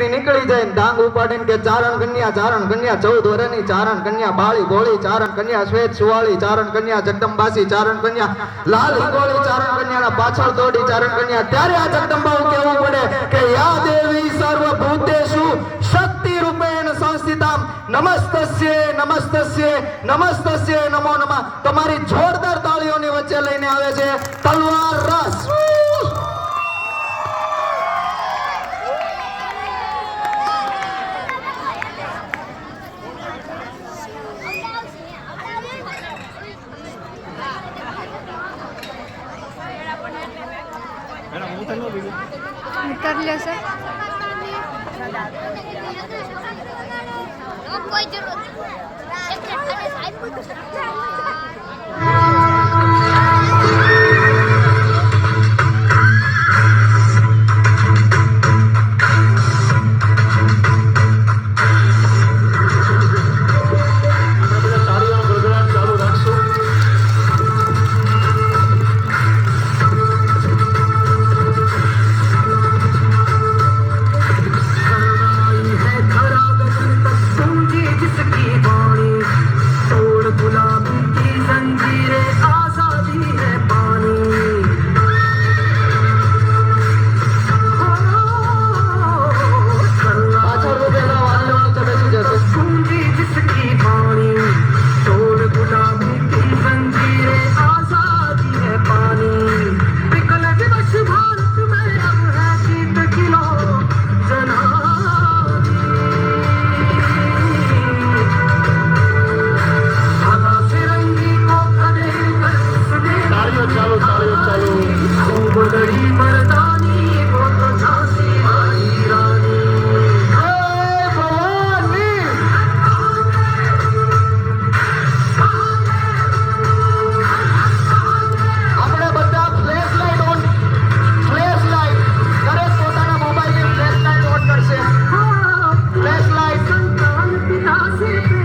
નીકળી જાય ડાંગ ઉપાડીને કે ચારણ કન્યા ચારણ કન્યા, ચૌદ વરની ચારણ કન્યા, બાળી ગોળી, ચારણ કન્યા, શ્વેત સુવાળી, ચારણ કન્યા, જગદંબાસી, ચારણ કન્યા, લાલ ગોળી, ચારણ કન્યાના પાછળ દોડી, ચારણ કન્યા. ત્યારે આ જગદંબાઓ કહેવું પડે કે, યા દેવી સર્વભૂતેષુ શક્તિ રૂપેણ સંસ્થિતામ, નમસ્તસ્ય નમસ્તસ્ય નમસ્તસ્ય, નમો નમઃ. તમારી જોરદાર તાળીઓની વચ્ચે લઈને આવે છે, તલવાર કરી લેશે. કોઈ see